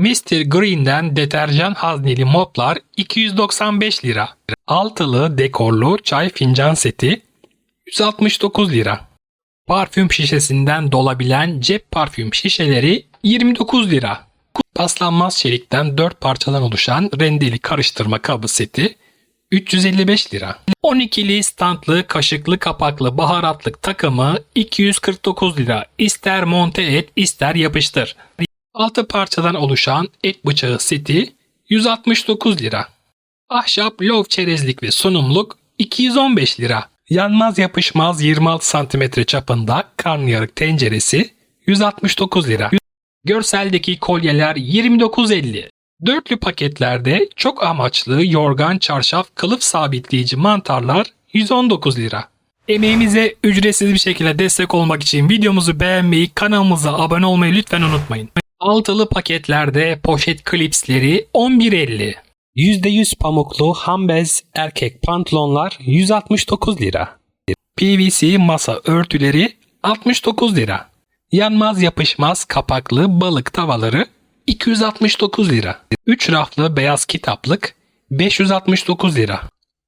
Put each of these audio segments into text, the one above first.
Mr. Green'den deterjan hazneli moplar 295 lira. Altılı dekorlu çay fincan seti 169 lira. Parfüm şişesinden dolabilen cep parfüm şişeleri 29 lira. Paslanmaz çelikten 4 parçadan oluşan rendeli karıştırma kabı seti 355 lira. 12'li standlı kaşıklı kapaklı baharatlık takımı 249 lira. İster monte et ister yapıştır. 6 parçadan oluşan et bıçağı seti 169 lira. Ahşap lov çerezlik ve sunumluk 215 lira. Yanmaz yapışmaz 26 cm çapında karnıyarık tenceresi 169 lira. Görseldeki kolyeler 29.50. Dörtlü paketlerde çok amaçlı yorgan çarşaf kılıf sabitleyici mantarlar 119 lira. Emeğimize ücretsiz bir şekilde destek olmak için videomuzu beğenmeyi, kanalımıza abone olmayı lütfen unutmayın. Altılı paketlerde poşet klipsleri 11.50. %100 pamuklu hambez erkek pantolonlar 169 lira. PVC masa örtüleri 69 lira. Yanmaz yapışmaz kapaklı balık tavaları 269 lira. 3 raflı beyaz kitaplık 569 lira.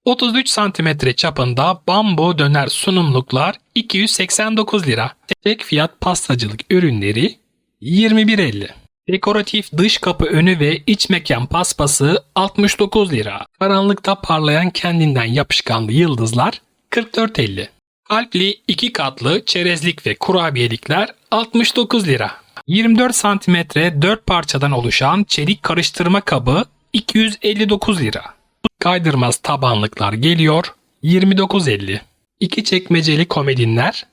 33 santimetre çapında bambu döner sunumluklar 289 lira. Tek fiyat pastacılık ürünleri 21.50. Dekoratif dış kapı önü ve iç mekan paspası 69 lira. Karanlıkta parlayan kendinden yapışkanlı yıldızlar 44.50. Kalpli iki katlı çerezlik ve kurabiyelikler 69 lira. 24 santimetre 4 parçadan oluşan çelik karıştırma kabı 259 lira. Kaydırmaz tabanlıklar geliyor 29.50. İki çekmeceli komedinler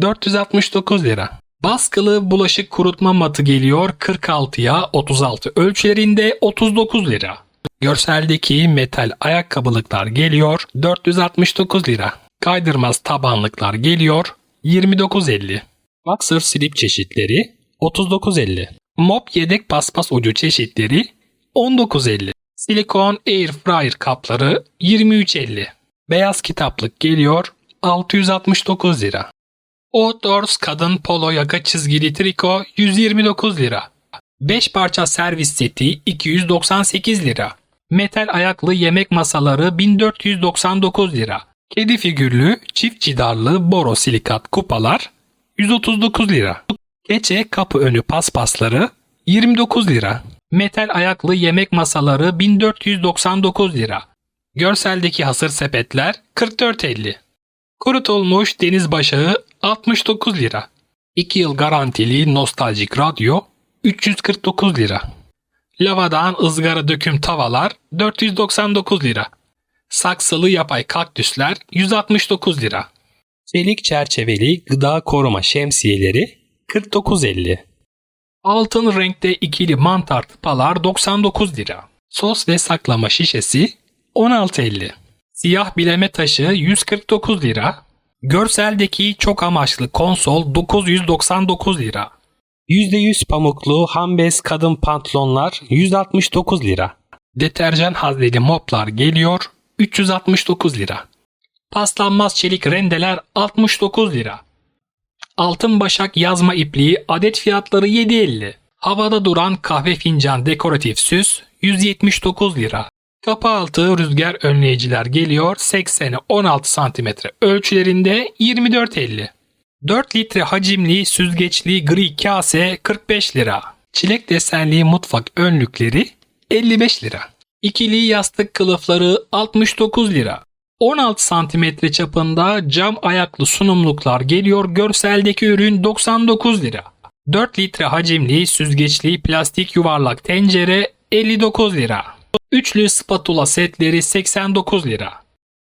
469 lira. Baskılı bulaşık kurutma matı geliyor 46'ya 36 ölçülerinde 39 lira. Görseldeki metal ayakkabılıklar geliyor 469 lira. Kaydırmaz tabanlıklar geliyor 29.50. Boxer slip çeşitleri 39.50. Mop yedek paspas ucu çeşitleri 19.50. Silikon air fryer kapları 23.50. Beyaz kitaplık geliyor 669 lira. Outdoors kadın polo yaka çizgili triko 129 lira. 5 parça servis seti 298 lira. Metal ayaklı yemek masaları 1499 lira. Kedi figürlü çift cidarlı borosilikat kupalar 139 lira. Keçe kapı önü paspasları 29 lira. Metal ayaklı yemek masaları 1499 lira. Görseldeki hasır sepetler 44.50. Kurutulmuş deniz başağı 69 lira. 2 yıl garantili nostaljik radyo 349 lira. Lavadan ızgara döküm tavalar 499 lira. Saksılı yapay kaktüsler 169 lira. Çelik çerçeveli gıda koruma şemsiyeleri 49.50. Altın renkte ikili mantar tıpalar 99 lira. Sos ve saklama şişesi 16.50. Siyah bileme taşı 149 lira. Görseldeki çok amaçlı konsol 999 lira. %100 pamuklu hambez kadın pantolonlar 169 lira. Deterjan hazneli moplar geliyor 369 lira. Paslanmaz çelik rendeler 69 lira. Altın başak yazma ipliği adet fiyatları 7.50. Havada duran kahve fincan dekoratif süs 179 lira. Kapı altı rüzgar önleyiciler geliyor 80'e 16 cm ölçülerinde 24.50. 4 litre hacimli süzgeçli gri kase 45 lira. Çilek desenli mutfak önlükleri 55 lira. İkili yastık kılıfları 69 lira. 16 santimetre çapında cam ayaklı sunumluklar geliyor. Görseldeki ürün 99 lira. 4 litre hacimli süzgeçli plastik yuvarlak tencere 59 lira. Üçlü spatula setleri 89 lira.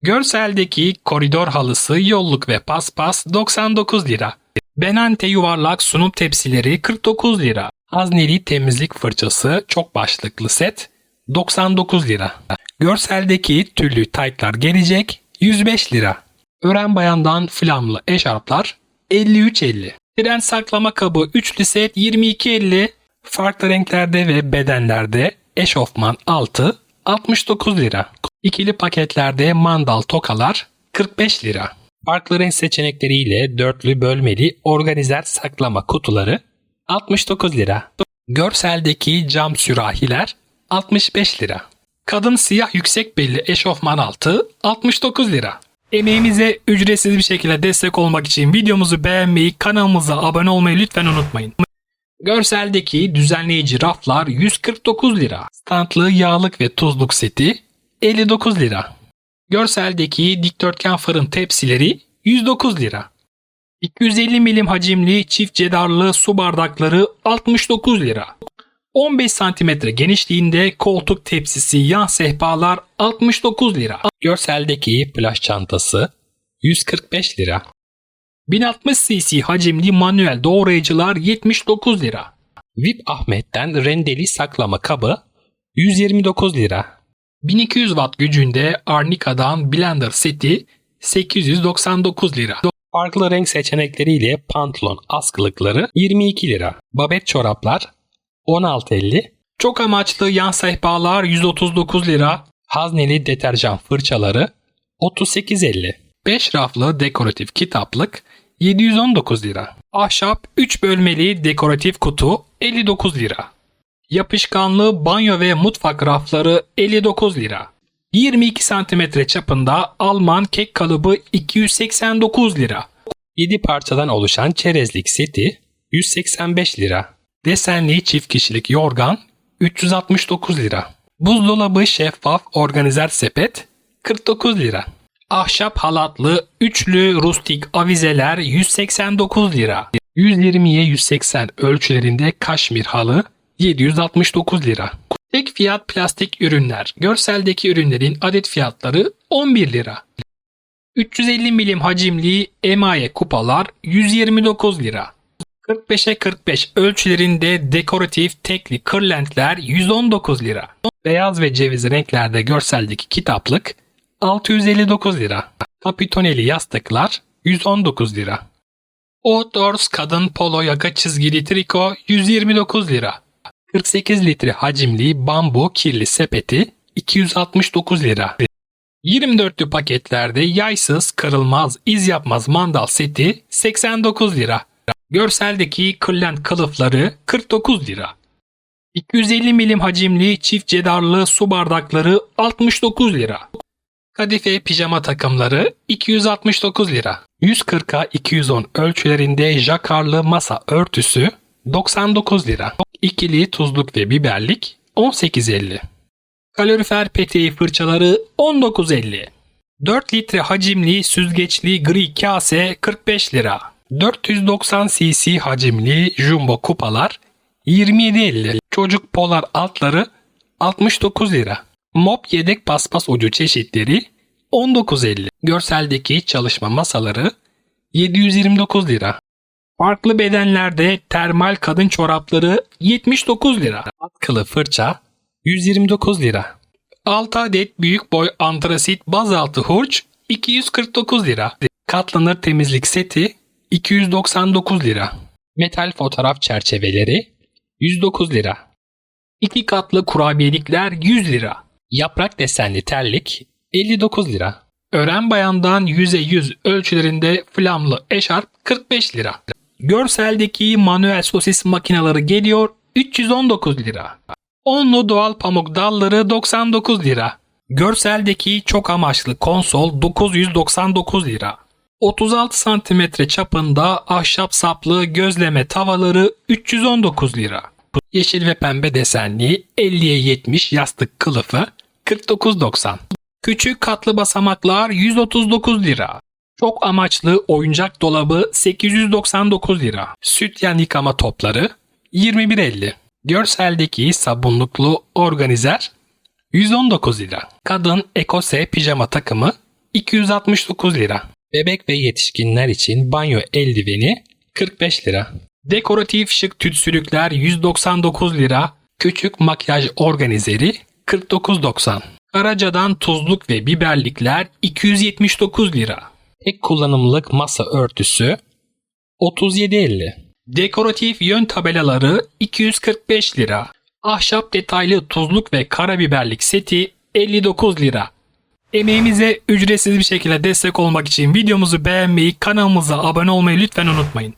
Görseldeki koridor halısı, yolluk ve paspas 99 lira. Benante yuvarlak sunum tepsileri 49 lira. Hazneli temizlik fırçası çok başlıklı set 99 lira. Görseldeki tüllü taytlar gelecek 105 lira. Ören bayandan flamlı eşarplar 53.50. Tren saklama kabı üçlü set 22.50. Farklı renklerde ve bedenlerde eşofman altı 69 lira. İkili paketlerde mandal tokalar 45 lira. Farklı renk seçenekleriyle dörtlü bölmeli organizer saklama kutuları 69 lira. Görseldeki cam sürahiler 65 lira. Kadın siyah yüksek belli eşofman altı 69 lira. Emeğimize ücretsiz bir şekilde destek olmak için videomuzu beğenmeyi, kanalımıza abone olmayı lütfen unutmayın. Görseldeki düzenleyici raflar 149 lira. Standlı yağlık ve tuzluk seti 59 lira. Görseldeki dikdörtgen fırın tepsileri 109 lira. 250 milim hacimli çift cedarlı su bardakları 69 lira. 15 santimetre genişliğinde koltuk tepsisi yan sehpalar 69 lira. Görseldeki plaj çantası 145 lira. 1060 cc hacimli manuel doğrayıcılar 79 lira. VIP Ahmet'ten rendeli saklama kabı 129 lira. 1200 watt gücünde Arnica'dan blender seti 899 lira. Farklı renk seçenekleriyle pantolon askılıkları 22 lira. Babet çoraplar 16.50. Çok amaçlı yan sehpalar 139 lira. Hazneli deterjan fırçaları 38.50. 5 raflı dekoratif kitaplık 719 lira. Ahşap 3 bölmeli dekoratif kutu 59 lira. Yapışkanlı banyo ve mutfak rafları 59 lira. 22 cm çapında Alman kek kalıbı 289 lira. 7 parçadan oluşan çerezlik seti 185 lira. Desenli çift kişilik yorgan 369 lira. Buzdolabı şeffaf organizer sepet 49 lira. Ahşap halatlı üçlü rustik avizeler 189 lira. 120'ye 180 ölçülerinde kaşmir halı 769 lira. Tek fiyat plastik ürünler. Görseldeki ürünlerin adet fiyatları 11 lira. 350 milim hacimli emaye kupalar 129 lira. 45'e 45 ölçülerinde dekoratif tekli kırlentler 119 lira. Beyaz ve ceviz renklerde görseldeki kitaplık 659 lira. Kapitoneli yastıklar 119 lira. Outdoors kadın polo yaka çizgili triko 129 lira. 48 litre hacimli bambu kirli sepeti 269 lira. 24'lü paketlerde yaysız, kırılmaz, iz yapmaz mandal seti 89 lira. Görseldeki kırlent kılıfları 49 lira. 250 milim hacimli çift cedarlı su bardakları 69 lira. Kadife pijama takımları 269 lira. 140'a 210 ölçülerinde jakarlı masa örtüsü 99 lira. İkili tuzluk ve biberlik 18.50. Kalorifer peteği fırçaları 19.50. 4 litre hacimli süzgeçli gri kase 45 lira. 490 cc hacimli jumbo kupalar 27.50. Çocuk polar altları 69 lira. Mop yedek paspas ucu çeşitleri 19.50. Görseldeki çalışma masaları 729 lira. Farklı bedenlerde termal kadın çorapları 79 lira. Atkılı fırça 129 lira. 6 adet büyük boy antrasit bazaltı hurç 249 lira. Katlanır temizlik seti 299 lira. Metal fotoğraf çerçeveleri 109 lira. 2 katlı kurabiyelikler 100 lira. Yaprak desenli terlik 59 lira. Ören bayandan 100'e 100 ölçülerinde flamlı eşarp 45 lira. Görseldeki manuel sosis makineleri geliyor 319 lira. Onlu doğal pamuk dalları 99 lira. Görseldeki çok amaçlı konsol 999 lira. 36 santimetre çapında ahşap saplı gözleme tavaları 319 lira. Yeşil ve pembe desenli 50'ye 70 yastık kılıfı 49.90. Küçük katlı basamaklar 139 lira. Çok amaçlı oyuncak dolabı 899 lira. Sütyen yıkama topları 21.50. Görseldeki sabunluklu organizer 119 lira. Kadın ekose pijama takımı 269 lira. Bebek ve yetişkinler için banyo eldiveni 45 lira. Dekoratif şık tütsülükler 199 lira. Küçük makyaj organizeri 49.90. Karaca'dan tuzluk ve biberlikler 279 lira. Tek kullanımlık masa örtüsü 37.50. Dekoratif yön tabelaları 245 lira. Ahşap detaylı tuzluk ve karabiberlik seti 59 lira. Emeğimize ücretsiz bir şekilde destek olmak için videomuzu beğenmeyi, kanalımıza abone olmayı lütfen unutmayın.